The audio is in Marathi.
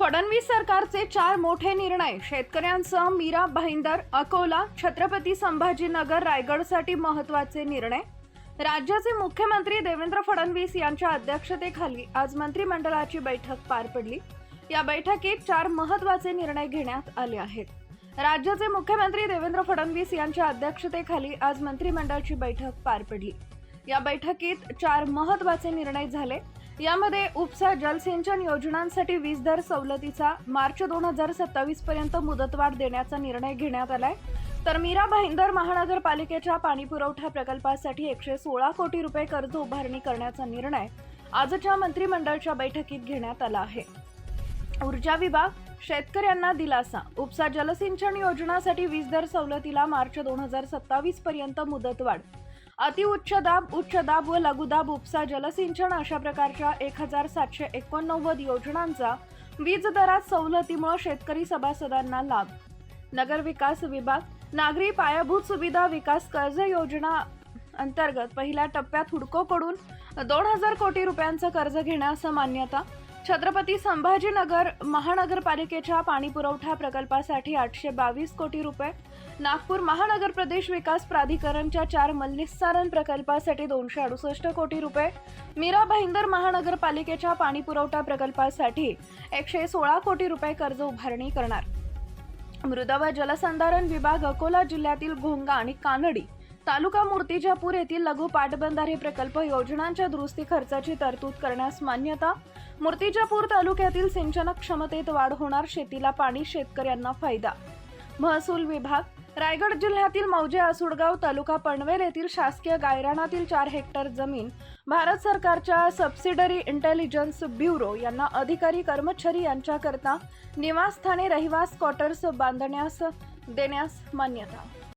फडणवीस सरकारचे चार मोठे निर्णय. शेतकऱ्यांसह मीरा भाईंदर अकोला छत्रपती संभाजीनगर रायगडसाठी महत्त्वाचे निर्णय. राज्याचे मुख्यमंत्री देवेंद्र फडणवीस यांच्या अध्यक्षतेखाली आज मंत्रिमंडळाची बैठक पार पडली. या बैठकीत चार महत्त्वाचे निर्णय घेण्यात आले आहेत. राज्याचे मुख्यमंत्री देवेंद्र फडणवीस यांच्या अध्यक्षतेखाली आज मंत्रिमंडळाची बैठक पार पडली. या बैठकीत चार महत्त्वाचे निर्णय झाले. यामध्ये उपसा जलसिंचन योजनांसाठी वीज दर सवलतीचा मार्च दोन हजार सत्तावीस पर्यंत मुदतवाढ देण्याचा निर्णय घेण्यात आलाय. तर मीरा भाईंदर महानगरपालिकेच्या पाणीपुरवठा प्रकल्पासाठी एकशे सोळा कोटी रुपये कर्ज उभारणी करण्याचा निर्णय आजच्या मंत्रिमंडळाच्या बैठकीत घेण्यात आला आहे. ऊर्जा विभाग शेतकऱ्यांना दिलासा उपसा जलसिंचन योजनासाठी वीज दर सवलतीला मार्च दोन हजार सत्तावीस पर्यंत मुदतवाढ अतिउच्च दाब उच्च दाब व लघुदाब उपसा जलसिंचन अशा प्रकारच्या एक हजार सातशे एकोणनव्वद योजनांचा वीज दरात सवलतीमुळे शेतकरी सभासदांना लाभ. नगर विकास विभाग नागरी पायाभूत सुविधा विकास कर्ज योजना अंतर्गत पहिल्या टप्प्यात हुडकोकडून दोन हजार कोटी रुपयांचं कर्ज घेण्यास मान्यता छत्रपती संभाजीनगर महानगरपालिकेच्या पाणीपुरवठा प्रकल्पासाठी आठशे बावीस कोटी रुपये. नागपूर महानगर प्रदेश विकास प्राधिकरणच्या चार मल्लिस्सारण प्रकल्पासाठी दोनशे अडुसष्ट कोटी रुपये. मीरा भाईंदर महानगरपालिकेच्या पाणीपुरवठा प्रकल्पासाठी एकशे सोळा कोटी रुपये कर्ज उभारणी करणार. मृद व जलसंधारण विभाग अकोला जिल्ह्यातील घोंगा आणि कानडी तालुका मूर्तिजापूर येथील लघु पाटबंधारे प्रकल्प योजनांच्या दुरुस्ती खर्चाची तरतूद करण्यास मान्यता. मूर्तिजापूर तालुक्यातील सिंचन क्षमतेत वाढ होणार शेतीला पाणी शेतकऱ्यांना फायदा. महसूल विभाग रायगड जिल्ह्यातील मौजे आसुडगाव तालुका पनवेल येथील शासकीय गायरानातील चार हेक्टर जमीन भारत सरकारच्या सबसिडरी इंटेलिजन्स ब्युरो यांना अधिकारी कर्मचारी यांच्याकरता निवासस्थाने रहिवास क्वार्टर्स बांधण्यास देण्यास मान्यता.